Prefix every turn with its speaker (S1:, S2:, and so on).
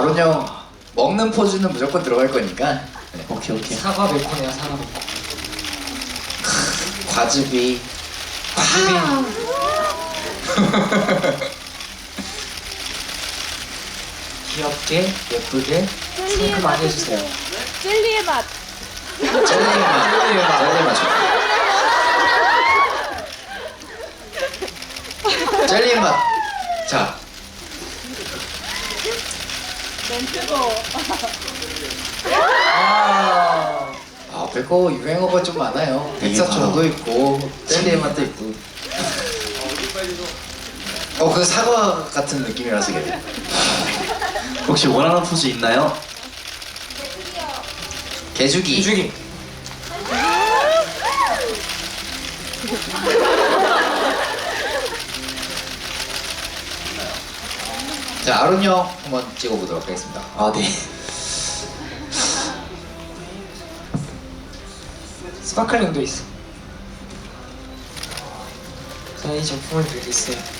S1: 아론 형 먹는 포즈는 무조건 들어갈 거니까 네.
S2: 오케이 오케이.
S3: 사과 베콘이야 사과 베콘.
S1: 과즙이
S3: 과즙이 귀엽게 예쁘게 생각 많이 해주세요.
S4: 젤리의 맛.
S1: 젤리 맛 젤리 맛 젤리 맛자
S4: 너무 뜨거워.
S3: 아,
S1: 아, 백호 유행어가 좀 많아요. 백사초도 있고, 젤리의 맛도 있고. 어, 그 사과 같은 느낌이라서 그래.
S2: 혹시 원하는 포즈 있나요?
S1: 개주기.
S3: 이주기.
S1: 자, 아론 형 한번 찍어보도록 하겠습니다.
S2: 아 네.
S3: 스파클링도 있어. 자, 이 제품을 드리겠어요.